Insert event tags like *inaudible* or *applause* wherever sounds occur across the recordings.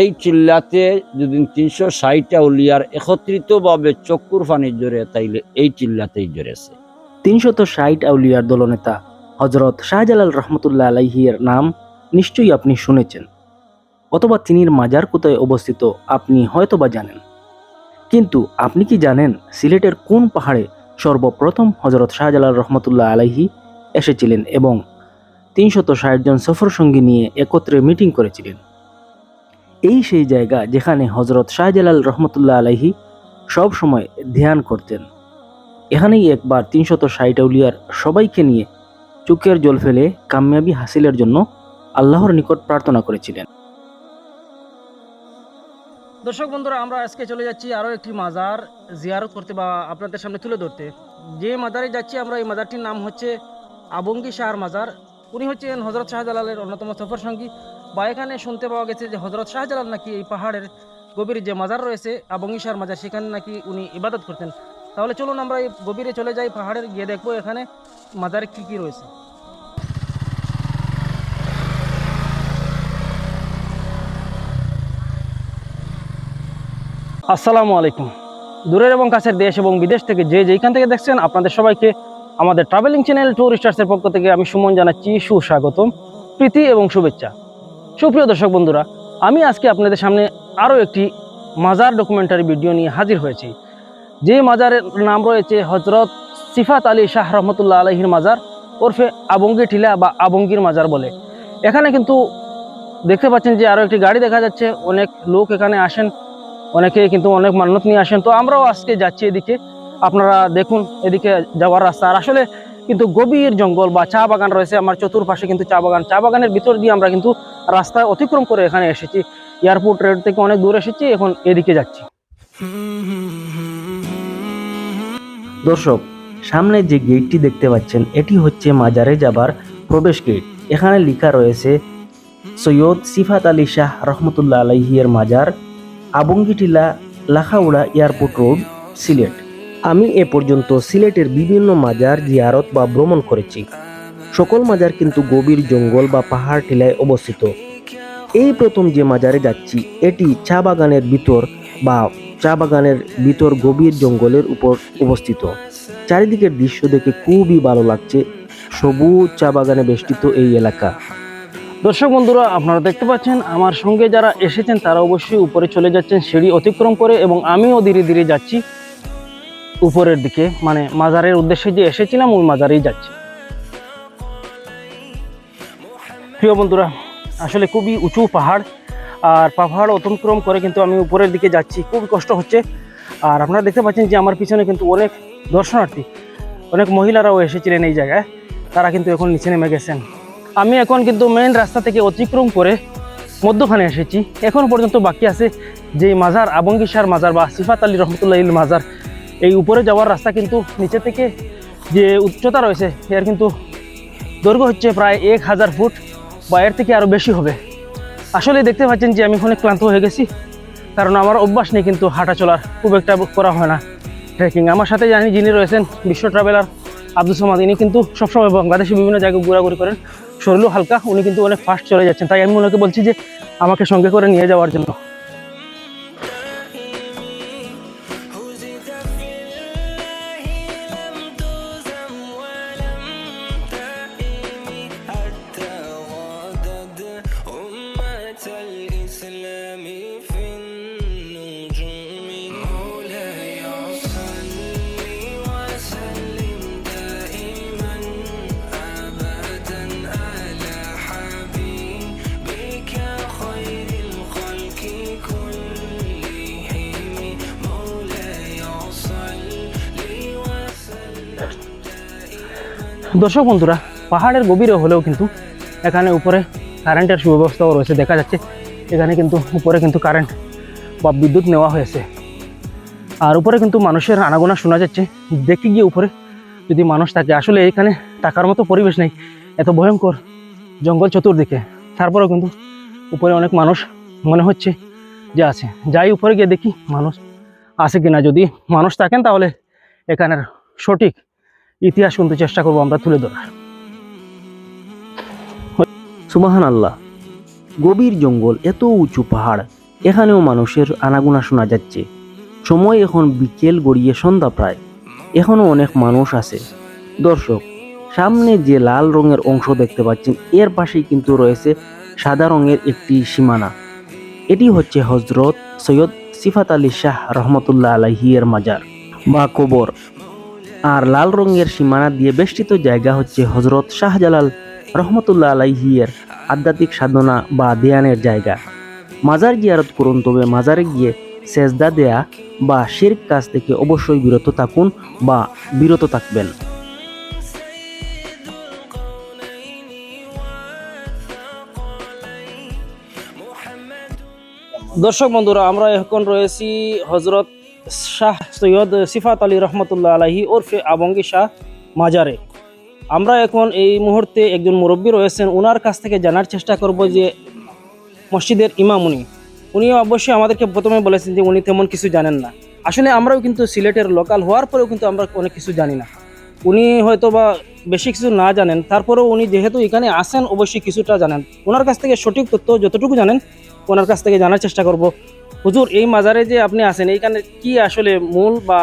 এই চিল্লাতে যদি তিনশো ষাটটা উলিয়ার একত্রিতভাবে চক্কুর ফানি জোরে তাইলে এই চিল্লাতেই জোরেছে তিনশত ষাট আউলিয়ার দলনেতা হজরত শাহজালাল রহমতুল্লাহ আলাইহির নাম নিশ্চয়ই আপনি শুনেছেন, অথবা তিনির মাজার কোথায় অবস্থিত আপনি হয়তোবা জানেন। কিন্তু আপনি কি জানেন সিলেটের কোন পাহাড়ে সর্বপ্রথম হজরত শাহজালাল রহমতুল্লাহ আলাইহি এসেছিলেন এবং তিনশত ষাট জন সফর সঙ্গী নিয়ে একত্রে মিটিং করেছিলেন? এই সেই জায়গা যেখানে হজরত শাহজালাল রহমতুল্লাহ আলাইহি সব সময় ধ্যান করতেন। এখানেই একবার তিনশত ষাট আউলিয়ার সবাইকে নিয়ে চোখের জল ফেলে কামিয়াবি হাসিলের জন্য আল্লাহর নিকট প্রার্থনা করেছিলেন। দর্শক বন্ধুরা, আমরা আজকে চলে যাচ্ছি আরও একটি মাজার জিয়ারত করতে বা আপনাদের সামনে তুলে ধরতে। যে মাজারে যাচ্ছি আমরা, এই মাজারটির নাম হচ্ছে আবঙ্গি শাহর মাজার। উনি হচ্ছেন হজরত শাহজালালের অন্যতম সফর সঙ্গী বা এখানে শুনতে পাওয়া গেছে যে হজরত শাহজালাল নাকি এই পাহাড়ের গভীর যে মাজার রয়েছে আবঙ্গি শাহর মাজার, সেখানে নাকি উনি ইবাদত করতেন। তাহলে চলুন আমরা এই গভীরে চলে যাই, পাহাড়ের গিয়ে দেখব এখানে মাজারে কী কী রয়েছে। আসসালামু আলাইকুম। দূরের এবং কাছের দেশ এবং বিদেশ থেকে যে যেখান থেকে দেখছেন, আপনাদের সবাইকে আমাদের ট্রাভেলিং চ্যানেল ট্যুরিস্টার্সের পক্ষ থেকে আমি সুমন জানাচ্ছি, সুস্বাগতম, প্রীতি এবং শুভেচ্ছা। সুপ্রিয় দর্শক বন্ধুরা, আমি আজকে আপনাদের সামনে আরও একটি মাজার ডকুমেন্টারি ভিডিও নিয়ে হাজির হয়েছি। যে মাজারের নাম রয়েছে হজরত সিফাত আলী শাহ রহমতুল্লাহ আলহির মাজার, ওরফে আবঙ্গি টিলা বা আবঙ্গির মাজার বলে। এখানে কিন্তু দেখতে পাচ্ছেন যে আরও একটি গাড়ি দেখা যাচ্ছে, অনেক লোক এখানে আসেন, অনেকে কিন্তু অনেক মান্যত নিয়ে আসেন। তো আমরাও আজকে যাচ্ছি এদিকে, আপনারা দেখুন এদিকে যাওয়ার রাস্তা। আর আসলে কিন্তু গভীর জঙ্গল বা চা বাগান রয়েছে, আমার চতুর্পাশে কিন্তু চা বাগান। চা বাগানের ভিতর দিয়ে আমরা কিন্তু রাস্তা অতিক্রম করে এখানে এসেছি। এয়ারপোর্ট রেড থেকে অনেক দূর এসেছি, এখন এদিকে যাচ্ছি। দর্শক, সামনে যে গেটটি দেখতে পাচ্ছেন, এটি হচ্ছে মাজারে যাবার প্রবেশ গেট এখানে লেখা রয়েছে, সৈয়দ সিফাত আলী শাহ রহমতুল্লাহ আলাইহিয়ের মাজার, আবঙ্গিটিলা, লাখাউড়া এয়ারপোর্ট রোড, সিলেট। আমি এ পর্যন্ত সিলেটের বিভিন্ন মাজার জিয়ারত বা ভ্রমণ করেছি। সকল মাজার কিন্তু গভীর জঙ্গল বা পাহাড় টিলায় অবস্থিত। এই প্রথম যে মাজারে যাচ্ছি, এটি চা বাগানের ভিতর বা চা বাগানের ভিতর গভীর জঙ্গলের উপর অবস্থিত। চারিদিকের দৃশ্য দেখে খুবই ভালো লাগছে। সবুজ চা বাগানে বেষ্টিত এই এলাকা। দর্শক বন্ধুরা, আপনারা দেখতে পাচ্ছেন, আমার সঙ্গে যারা এসেছেন, তারা অবশ্যই উপরে চলে যাচ্ছেন, সিঁড়ি অতিক্রম করে এবং আমিও ধীরে ধীরে যাচ্ছি। উপরের দিকে মানে মাজারের উদ্দেশ্যে যে এসেছিলাম, ওই মাজারেই যাচ্ছি। প্রিয় বন্ধুরা, আসলে খুবই উঁচু পাহাড় আর পাহাড় অতিক্রম করে কিন্তু আমি উপরের দিকে যাচ্ছি খুব কষ্ট হচ্ছে। আর আপনারা দেখতে পাচ্ছেন যে আমার পিছনে কিন্তু অনেক দর্শনার্থী, অনেক মহিলারাও এসেছিলেন এই জায়গায়। তারা কিন্তু এখন নিচে নেমে গেছেন। আমি এখন কিন্তু মেইন রাস্তা থেকে অতিক্রম করে মধ্যখানে এসেছি। এখন পর্যন্ত বাকি আছে যে মাজার, আবঙ্গিসার মাজার বা সিফাত আলী রহমতুল্লাহ মাজার। এই উপরে যাওয়ার রাস্তা কিন্তু নিচে থেকে যে উচ্চতা রয়েছে, এর কিন্তু দৈর্ঘ্য হচ্ছে প্রায় এক হাজার ফুট। বা এর থেকে আরও বেশি হবে। আসলে দেখতে পাচ্ছেন যে আমি অনেক ক্লান্ত হয়ে গেছি, কারণ আমার অভ্যাস নেই কিন্তু হাঁটা চলার, খুব একটা করা হয় না। ট্রেকিং আমার সাথে জানি যিনি রয়েছেন, বিশ্ব ট্রাভেলার আব্দুল সামাদ, ইনি কিন্তু সবসময় বাংলাদেশে বিভিন্ন জায়গায় ঘোরাঘুরি করেন। শরীরও হালকা, উনি কিন্তু অনেক ফাস্ট চলে যাচ্ছেন, তাই আমি ওনাকে বলছি যে আমাকে সঙ্গে করে নিয়ে যাওয়ার জন্য। দর্শক বন্ধুরা, পাহাড়ের গভীরে হলেও কিন্তু এখানে উপরে কারেন্টের সুব্যবস্থাও রয়েছে, দেখা যাচ্ছে। এখানে কিন্তু উপরে কিন্তু কারেন্ট বা বিদ্যুৎ নেওয়া হয়েছে। আর উপরে কিন্তু মানুষের আনাগোনা শোনা যাচ্ছে। দেখি গিয়ে উপরে যদি মানুষ থাকে। আসলে এখানে টাকার মতো পরিবেশ নেই, এত ভয়ঙ্কর জঙ্গল চতুর্দিকে। তারপরেও কিন্তু উপরে অনেক মানুষ মনে হচ্ছে যে আছে। যাই উপরে গিয়ে দেখি মানুষ আছে কিনা। যদি মানুষ থাকেন তাহলে এখানের সঠিক ইতিহাস কিন্তু চেষ্টা করব, আমরা তুলে ধরার। সুবাহান আল্লাহ গভীর জঙ্গল, এত উঁচু পাহাড়, এখানেও মানুষের আনাগুনা শোনা যাচ্ছে। সময় এখন বিকেল গড়িয়ে সন্ধ্যা প্রায়। এখনও অনেক মানুষ আছে। দর্শক, সামনে যে লাল রঙের অংশ দেখতে পাচ্ছেন, এর পাশেই কিন্তু রয়েছে সাদা রঙের একটি সীমানা। এটি হচ্ছে হজরত সৈয়দ সিফাত আলী শাহ রহমতুল্লাহ আলাহিয়ের মাজার বা কবর। আর লাল রঙের সীমানা দিয়ে বেষ্টিত জায়গা হচ্ছে হজরত শাহজালাল রহমতুল্লাহ আলাইহিয়ের আধ্যাত্মিক সাধনা বা দেয়ানের জায়গা। মাজার জিয়ারত করুন, তবে মাজারে গিয়ে সেজদা দেয়া বা শিরক কাজ থেকে অবশ্যই বিরত থাকুন বা বিরত থাকবেন। দর্শক বন্ধুরা, আমরা এখন রয়েছি হজরত শাহ সৈয়দ সিফাত আলী রহমতুল্লাহ আলাহি ওরফে আবঙ্গি শাহ মাজারে। আমরা এখন এই মুহূর্তে একজন মুরব্বী রয়েছেন ওনার কাছ থেকে জানার চেষ্টা করব যে মসজিদের ইমাম উনি। উনি অবশ্যই আমাদেরকে প্রথমে বলেছেন যে উনি তেমন কিছু জানেন না। আসলে আমরাও কিন্তু সিলেটের লোকাল হওয়ার পরেও কিন্তু আমরা অনেক কিছু জানি না। উনি হয়তো বা বেশি কিছু না জানেন, তারপরেও উনি যেহেতু এখানে আসেন অবশ্যই কিছুটা জানেন। ওনার কাছ থেকে সঠিক তথ্য যতটুকু জানেন, ওনার কাছ থেকে জানার চেষ্টা করব। হুজুর, এই মাজারে যে আপনি আছেন, এইখানে কি আসলে মূল বা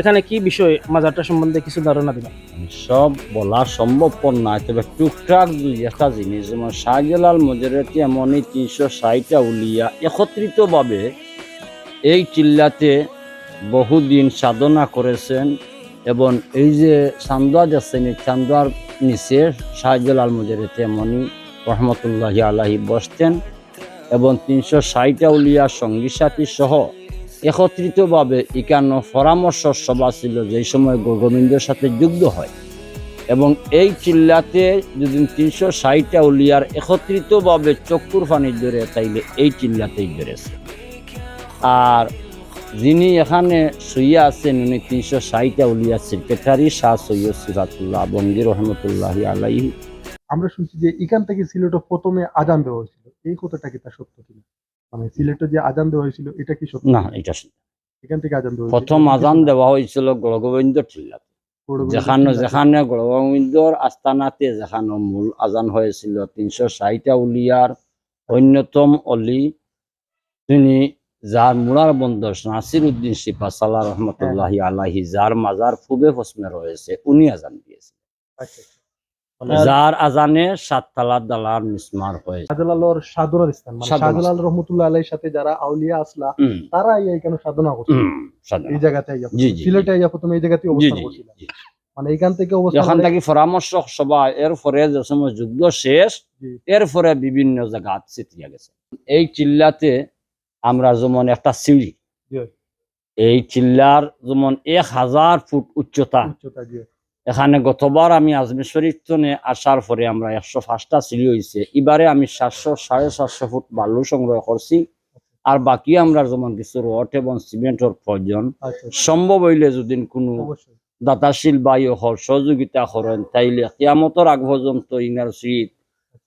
এখানে কি বিষয় মাজারটা সম্বন্ধে কিছু ধারণা দিবেন? সব বলা সম্ভবপর না, তবে টুকটাক দুই একটা জিনিস, যেমন শাহজালাল মজরেটি এমনই তিনশো ষাটটা উলিয়া একত্রিতভাবে এই চিল্লাতে বহুদিন সাধনা করেছেন এবং এই যে চান্দুয়া যাচ্ছেন এই চান্দুয়ার নিচে শাহজালাল মজরেতে এমনই রহমতুল্লাহ আলাহি বসতেন। এবং তিনশো ষাটটা উলিয়ার সঙ্গী সাথী সহ একত্রিতভাবে একান্ন পরামর্শ সভা ছিল যেই সময় গোবিন্দের সাথে যুদ্ধ হয়। এবং এই চিল্লাতে যদি তিনশো ষাটটা উলিয়ার একত্রিতভাবে চক্ষুর পানি ধরে তাইলে এই চিল্লাতেই ধরেছে। আর যিনি এখানে শুইয়া আছেন, উনি তিনশো ষাটটা উলিয়ার সেক্রেটারি শাহ সৈয়দ সিরাতুল্লাহ বঙ্গির রহমতুল্লাহ আলাইহি। আমরা শুনছি যে এখান থেকে সিলেটে প্রথমে আজান দেওয়া হয়েছিল এই কথাটা কি তা সত্য কিনা? মানে সিলেটে যে আজান দেওয়া হয়েছিল এটা কি সত্য? না এটা এখান থেকে আজান দেওয়া প্রথম আজান দেওয়া হয়েছিল গড়গোবিন্দ চিল্লাতে যেখানে যেখানে গৌরবঙ্গর আস্তানাতে যেখানে মূল আজান হয়েছিল তিনশো ষাটটা উলিয়ার অন্যতম অলি তিনি যার মুরার বন্দর নাসির উদ্দিন শিপা সাল্লাহ রহমতুল্লাহ আলাহি যার মাজার ফুবে ফসমে রয়েছে উনি আজান দিয়েছে আচ্ছা, আচ্ছা। যার আজানে সাততলা দালার মিসমার শাহজালালর সাধনার স্থান মানে সাধনার শাহজালাল রহমতুল্লাহ আলাইহির সাথে যারা আউলিয়া আসলা তারা এখানে সাধনা করছে? এই জায়গাতে আইয়া সিলেটে আইয়া প্রথমে এই জায়গাতে অবস্থান করছিল মানে এখান থেকে অবস্থান করে- থেকে পরামর্শ সভা এরপরে যে সময় যুদ্ধ শেষ। এরপরে বিভিন্ন জায়গা ছিটিয়া গেছে। এই চিল্লাতে আমরা যেমন একটা সিঁড়ি এই চিল্লার যেমন এক হাজার ফুট উচ্চতা উচ্চতা এখানে গতবার আমি আজমির শরীফ তনে আসার পরে আমরা একশো পাঁচটা সিঁড়ি হয়েছে এবারে আমি সাতশো সাড়ে সাতশো ফুট বালু সংগ্রহ করছি। আর বাকি আমরা যেমন কিছু রড এবং সিমেন্টের প্রয়োজন আচ্ছা আচ্ছা, সম্ভব হইলে যদি কোনো দাতাশীল বায়ু হর সহযোগিতা করেন তাইলে কিয়ামতর আগ পর্যন্ত ইনার শীত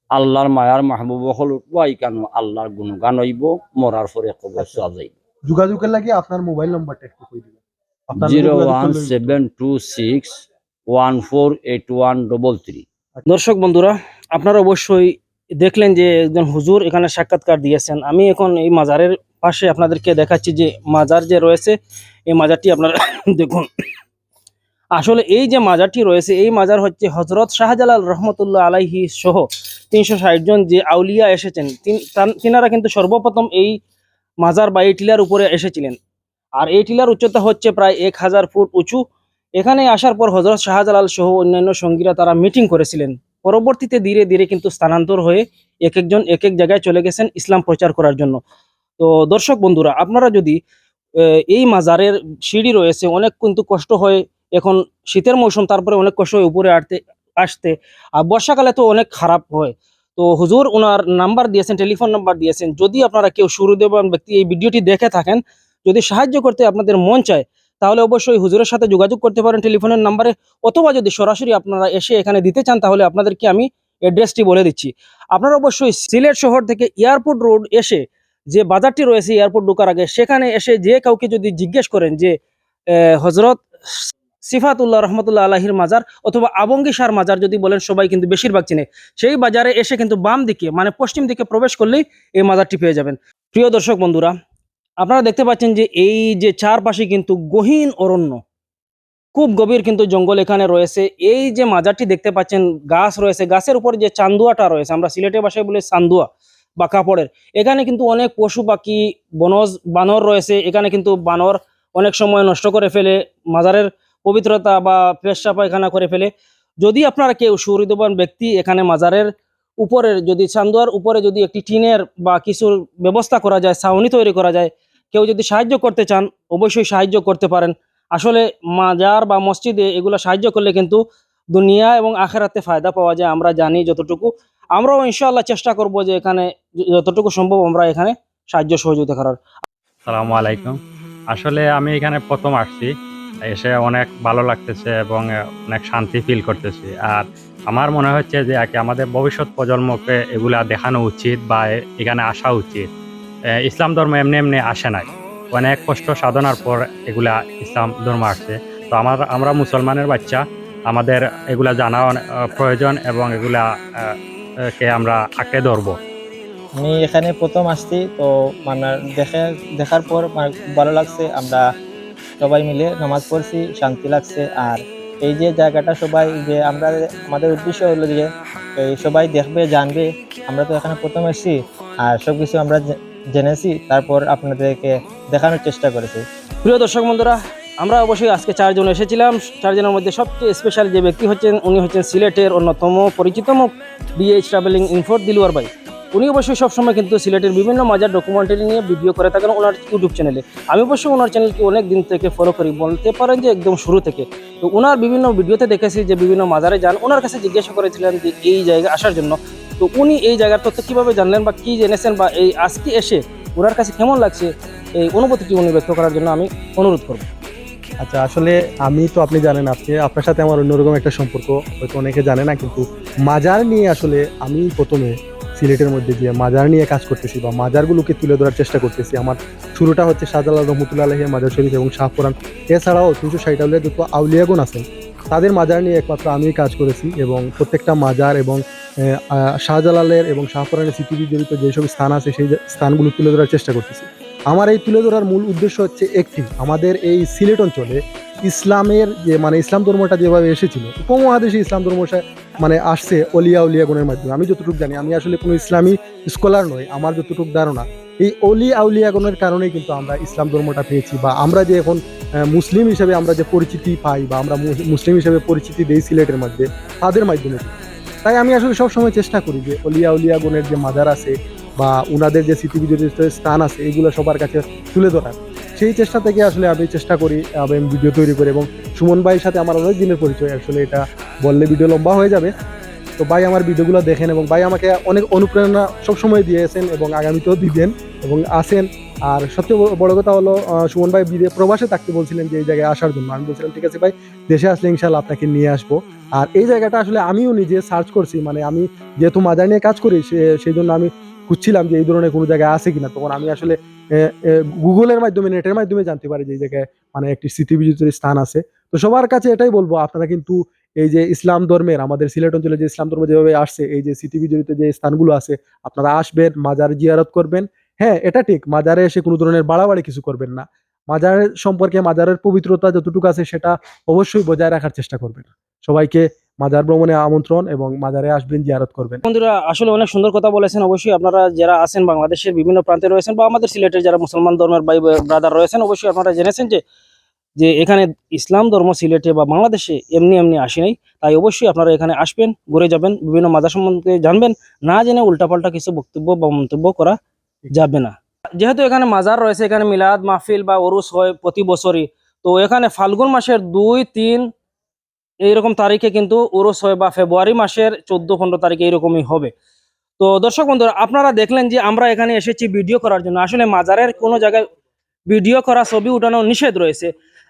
আল্লাহর মায়ার মাহবুব হল উঠবো কেন আল্লাহর গুণগান হইব মরার পরে কবর চোয়া যাইব যোগাযোগের লাগে আপনার মোবাইল নাম্বারটা একটু কই দিবেন? Zero one seven two six one four eight one double three. দর্শক বন্ধুরা, আপনারা অবশ্যই দেখলেন যে একজন হুজুর এখানে সাক্ষাৎকার দিয়েছেন। আমি এখন এই মাজারের পাশে আপনাদেরকে দেখাচ্ছি যে মাজার যে রয়েছে, এই মাজারটি আপনারা *coughs* দেখুন। আসলে এই যে মাজারটি রয়েছে, এই মাজার হচ্ছে হজরত শাহজালাল রহমতুল্লাহ আলাইহি সহ তিনশো ষাট জন যে আউলিয়া এসেছেন তিন- তিনারা কিন্তু সর্বপ্রথম এই মাজার বা এই টিলার উপরে এসেছিলেন। আর এই টিলার উচ্চতা হচ্ছে প্রায় এক হাজার ফুট উঁচু। এখানে আসার পর হজরত শাহজালাল সহ অন্যান্য সঙ্গীরা তারা মিটিং করেছিলেন। পরবর্তীতে ধীরে ধীরে কিন্তু স্থানান্তর হয়ে এক একজন এক এক জায়গায় চলে গেছেন ইসলাম প্রচার করার জন্য। তো দর্শক বন্ধুরা, আপনারা যদি এই মাজারের সিঁড়ি রয়েছে, অনেক কিন্তু কষ্ট হয়। এখন শীতের মৌসুম, তারপরে অনেক কষ্ট হয় উপরে আটতে আসতে। আর বর্ষাকালে তো অনেক খারাপ হয়। তো হুজুর ওনার নাম্বার দিয়েছেন, টেলিফোন নাম্বার দিয়েছেন। যদি আপনারা কেউ সুরদেবান ব্যক্তি এই ভিডিওটি দেখে থাকেন, যদি সাহায্য করতে আপনাদের মন চায় তাহলে অবশ্যই হুজুরের সাথে যোগাযোগ করতে পারেন টেলিফোনের নাম্বারে, অথবা যদি সরাসরি আপনারা এসে এখানে দিতে চান, তাহলে আপনাদেরকে আমি অ্যাড্রেসটি বলে দিচ্ছি। আপনারা অবশ্যই সিলেট শহর থেকে এয়ারপোর্ট রোড এসে যে বাজারটি রয়েছে এয়ারপোর্ট ঢোকার আগে, সেখানে এসে যে কাউকে যদি জিজ্ঞেস করেন যে হজরত সিফাতুল্লাহ রহমতুল্লাহ আলাহির মাজার অথবা আবঙ্গি সার মাজার যদি বলেন, সবাই কিন্তু বেশিরভাগ চিনে। সেই বাজারে এসে কিন্তু বাম দিকে মানে পশ্চিম দিকে প্রবেশ করলেই এই মাজারটি পেয়ে যাবেন। প্রিয় দর্শক বন্ধুরা আপনারা দেখতে পাচ্ছেন যে এই যে চারপাশে কিন্তু গহীন অরণ্য, খুব গভীর কিন্তু জঙ্গল এখানে রয়েছে। এই যে মাজারটি দেখতে পাচ্ছেন, গাছ রয়েছে, গাছের উপর যে চান্দুয়াটা রয়েছে, আমরা সিলেটে ভাষায় বলি চান্দুয়া বা কাপড়ের। এখানে কিন্তু অনেক পশু পাখি, বনজ বানর রয়েছে, এখানে কিন্তু বানর অনেক সময় নষ্ট করে ফেলে, মাজারের পবিত্রতা বা পেশা পায়খানা করে ফেলে। যদি আপনারা কেউ সুহৃদবান ব্যক্তি এখানে মাজারের উপরের, যদি চান্দুয়ার উপরে যদি একটি টিনের বা কিছুর ব্যবস্থা করা যায়, ছাউনি তৈরি করা যায় কেউ যদি সাহায্য করতে চান, অবশ্যই সাহায্য করতে পারেন। আসলে মাজার বা মসজিদে এগুলো সাহায্য করলে কিন্তু দুনিয়া এবং আখেরাতে ফায়দা পাওয়া যায়, আমরা জানি যতটুকু। আমরাও ইনশাআল্লাহ চেষ্টা করব যে এখানে যতটুকু সম্ভব আমরা এখানে সাহায্য সহযোগিতা করার। সালামু আলাইকুম। আসলে আমি এখানে প্রথম আসছি, এসে অনেক ভালো লাগতেছে এবং অনেক শান্তি ফিল করতেছি। আর আমার মনে হচ্ছে যে আমাদের ভবিষ্যৎ প্রজন্মকে এগুলা দেখানো উচিত বা এখানে আসা উচিত। ইসলাম ধর্ম এমনি এমনি আসে নাই। অনেক কষ্ট সাধনার পর এগুলা ইসলাম ধর্ম আসছে। তো আমার, আমরা মুসলমানের বাচ্চা, আমাদের এগুলা জানা প্রয়োজন এবং এগুলা কে আমরা আঁকড়ে ধরবো। আমি এখানে প্রথম আসছি, তো মানে দেখে, দেখার পর মানে ভালো লাগছে, আমরা সবাই মিলে নামাজ পড়ছি, শান্তি লাগছে, আর এই যে জায়গাটা সবাই, যে আমরা, আমাদের উদ্দেশ্য হলো যে সবাই দেখবে, জানবে, আমরা তো এখানে প্রথম এসেছি, আর সব কিছু আমরা জেনেছি, তারপর আপনাদেরকে দেখানোর চেষ্টা করেছি। প্রিয় দর্শক বন্ধুরা, আমরা অবশ্যই আজকে চারজন এসেছিলাম। চারজনের মধ্যে সবচেয়ে স্পেশাল যে ব্যক্তি হচ্ছেন, উনি হচ্ছেন সিলেটের অন্যতম পরিচিতম ডিএইচ ট্রাভেলিং ইনফোর দিলুয়ার ভাই। উনি অবশ্যই সবসময় কিন্তু সিলেটের বিভিন্ন মাজার ডকুমেন্টারি নিয়ে ভিডিও করে থাকেন ওনার ইউটিউব চ্যানেলে আমি অবশ্যই ওনার চ্যানেলকে অনেক দিন থেকে ফলো করি, বলতে পারেন যে একদম শুরু থেকে। তো ওনার বিভিন্ন ভিডিওতে দেখেছি যে বিভিন্ন মাজারে যান। ওনার কাছে জিজ্ঞাসা করেছিলেন যে এই জায়গায় আসার জন্য তো উনি এই জায়গার তথ্য কীভাবে জানলেন বা কী জেনেছেন বা এই আজকে এসে ওনার কাছে কেমন লাগছে, এই অনুভূতিটি উনি ব্যক্ত করার জন্য আমি অনুরোধ করব। আচ্ছা আসলে আমি তো আপনি জানেন আপনি আপনার সাথে আমার অন্যরকম একটা সম্পর্ক, হয়তো অনেকে জানে না, কিন্তু মাজার নিয়ে আসলে আমি প্রথমে সিলেটের মধ্যে যে মাজার নিয়ে কাজ করতেছি বা মাজারগুলোকে তুলে ধরার চেষ্টা করতেছি। আমার শুরুটা হচ্ছে শাহজালাল রহমতুল্লাহ আলহের মাজার শরীফ এবং শাহপুরান এছাড়াও তিনশো ষাট আউলিয়া যত আউলিয়াগুন আছেন তাদের মাজার নিয়ে একমাত্র আমি কাজ করেছি এবং প্রত্যেকটা মাজার এবং শাহজালালের এবং শাহপুরানের স্মৃতি জড়িত যেসব স্থান আছে, সেই স্থানগুলো তুলে ধরার চেষ্টা করতেছি। আমার এই তুলে ধরার মূল উদ্দেশ্য হচ্ছে একটি, আমাদের এই সিলেট অঞ্চলে ইসলামের যে মানে ইসলাম ধর্মটা যেভাবে এসেছিল, উপমহাদেশে ইসলাম ধর্মটা মানে আসছে অলিয়া উলিয়া গুণের মাধ্যমে। আমি যতটুকু জানি, আমি আসলে কোনো ইসলামী স্কলার নই, আমার যতটুকু ধারণা, এই অলি আউলিয়া গুণের কারণেই কিন্তু আমরা ইসলাম ধর্মটা পেয়েছি বা আমরা যে এখন মুসলিম হিসেবে আমরা যে পরিচিতি পাই বা আমরা মুসলিম হিসেবে পরিচিতি দেই সিলেটের মধ্যে, তাদের মাধ্যমে। তাই আমি আসলে সবসময় চেষ্টা করি যে অলিয়া উলিয়া গুণের যে মাজার আছে বা উনাদের যে স্মৃতি বিজড়িত স্থান আছে, এগুলো সবার কাছে তুলে ধরার। সেই চেষ্টা থেকে আসলে আমি চেষ্টা করি, আমি ভিডিও তৈরি করি এবং সুমন ভাইয়ের সাথে আমার অনেক দিনের পরিচয়। আসলে এটা বললে ভিডিও লম্বা হয়ে যাবে। তো ভাই আমার ভিডিওগুলো দেখেন এবং ভাই আমাকে অনেক অনুপ্রেরণা সবসময় দিয়েছেন এবং আগামীতেও দিবেন এবং আসেন আর সবচেয়ে বড়- কথা হলো সুমন ভাই বিদে প্রবাসে থাকতে বলছিলেন যে এই জায়গায় আসার জন্য। আমি বলছিলাম, ঠিক আছে ভাই, দেশে আসলে ইনশাল্লাহ আপনাকে নিয়ে আসব। আর এই জায়গাটা আসলে আমিও নিজে সার্চ করছি মানে আমি যেহেতু মাজার নিয়ে কাজ করি সেই জন্য আমি খুঁজছিলাম যে এই ধরনের কোনো জায়গায় আছে কিনা। তখন আমি আসলে গুগলের মাধ্যমে, নেটের মাধ্যমে জানতে পারি যে এই জায়গায় মানে একটি স্মৃতিবিজিত স্থান আছে। তো সবার কাছে এটাই বলব, আপনারা কিন্তু এই যে ইসলাম ধর্মের, আমাদের সিলেট অঞ্চলে যে ইসলাম ধর্ম যেভাবে আসছে, এই যে স্মৃতিবিজড়িত যে স্থানগুলো আছে, আপনারা আসবেন, মাজার জিয়ারত করবেন। হ্যাঁ এটা ঠিক। মাজারে এসে কোনো ধরনের বাড়াবাড়ি কিছু করবেন না। মাজারের সম্পর্কে, মাজারের পবিত্রতা যতটুকু আছে, সেটা অবশ্যই বজায় রাখার চেষ্টা করবেন। সবাইকে মাজার ভ্রমণে আমন্ত্রণ এবং মাজারে আসবেন, জিয়ারত করবেন। বন্ধুরা, আসলে অনেক সুন্দর কথা বলেছেন। অবশ্যই আপনারা যারা আছেন বাংলাদেশের বিভিন্ন প্রান্তে রয়েছেন বা আমাদের সিলেটের যারা মুসলমান ধর্মের ভাই, ব্রাদার রয়েছেন, অবশ্যই আপনারা জেনেছেন যে যে এখানে ইসলাম ধর্ম সিলেটে বা বাংলাদেশে এমনি এমনি আসে নাই। তাই অবশ্যই আপনারা এখানে আসবেন, ঘুরে যাবেন, বিভিন্ন মাজার সম্বন্ধে জানবেন। না জেনে উল্টাপাল্টা কিছু বক্তব্য বা মন্তব্য করা যাবে না। যেহেতু এখানে মাজার রয়েছে, এখানে মিলাদ, মাহফিল বা ওরুস হয় প্রতি বছরই, তো এখানে ফাল্গুন মাসের দুই, তিন এইরকম তারিখে কিন্তু উরুস হয় বা ফেব্রুয়ারি মাসের চোদ্দ, পনেরো তারিখে এইরকমই হবে। তো দর্শক বন্ধুরা, আপনারা দেখলেন যে আমরা এখানে এসেছি ভিডিও করার জন্য। আসলে মাজারের কোনো জায়গায় ভিডিও করা, ছবি উঠানো নিষেধ রয়েছে।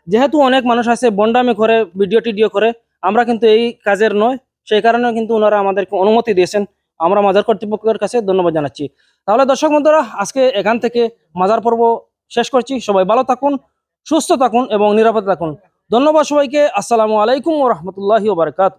যেহেতু অনেক মানুষ আছে, বন্ডামি করে ভিডিও টিডিও করে, আমরা কিন্তু এই কাজের নয়। সেই কারণে কিন্তু ওনারা আমাদেরকে অনুমতি দিয়েছেন। আমরা মাজার কর্তৃপক্ষের কাছে ধন্যবাদ জানাচ্ছি। তাহলে দর্শক বন্ধুরা, আজকে এখান থেকে মাজার পর্ব শেষ করছি। সবাই ভালো থাকুন, সুস্থ থাকুন এবং নিরাপদে থাকুন। ধন্যবাদ সবাইকে। আসসালামু আলাইকুম ও রহমতুল্লাহি বারকাত